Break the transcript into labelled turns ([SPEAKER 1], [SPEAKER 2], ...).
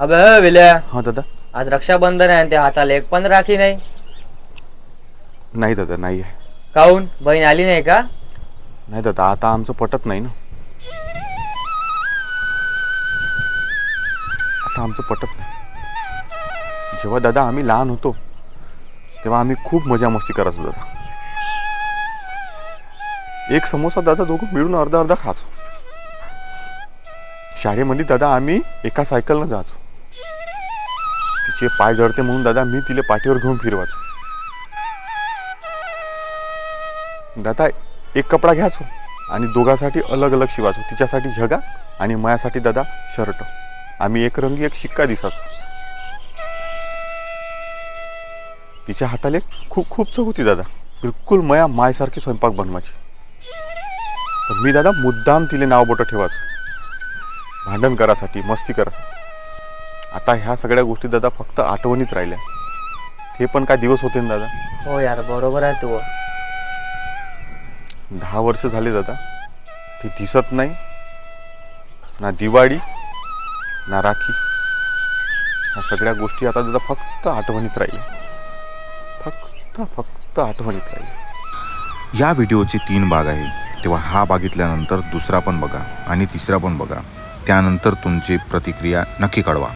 [SPEAKER 1] अबे अ, विल्या
[SPEAKER 2] हां दादा.
[SPEAKER 1] आज रक्षाबंधन आहे आणि त्या हाताला एक पण राखी नाही.
[SPEAKER 2] नाही दादा नाही आहे.
[SPEAKER 1] काहून? बहीण आली नाही का?
[SPEAKER 2] नाही दादा आता आमचं पटत नाही ना. आता आमचं पटत नाही. जेव्हा दादा आम्ही लहान होतो तेव्हा आम्ही खूप मजा मस्ती करत होतो दादा. एक समोसा दादा दोघं मिळून अर्धा अर्धा खायचो शाळेमध्ये दादा आम्ही एका सायकलनं जायचो तिचे पाय जडते म्हणून दादा मी तिला पाठीवर घेऊन फिरवायचो. दादा एक कपडा घ्यायचो आणि दोघांसाठी अलग अलग शिवायचो. तिच्यासाठी झगा आणि मायासाठी दादा शर्ट. आम्ही एक रंगी एक शिक्का दिसाचो तिच्या हाताले खूप खूप चव होती दादा. बिलकुल मया मायसारखी स्वयंपाक बनवायची. पण मी दादा मुद्दाम तिले नाव बोटं ठेवायचो. भांडण करासाठी मस्ती करा आता ह्या सगळ्या गोष्टी दादा फक्त आठवणीत राहिल्या. ते पण काय दिवस होते ना दादा?
[SPEAKER 1] हो यार बरोबर आहे तू.
[SPEAKER 2] दहा वर्ष झाले दादा. ते दिसत नाही. ना दिवाळी ना राखी. ह्या सगळ्या गोष्टी आता दादा फक्त आठवणीत राहिल्या. फक्त फक्त आठवणीत राहिल्या.
[SPEAKER 3] या व्हिडिओचे तीन भाग आहे. तेव्हा हा बघितल्यानंतर दुसरा पण बघा आणि तिसरा पण बघा. त्यानंतर तुमची प्रतिक्रिया नक्की कळवा.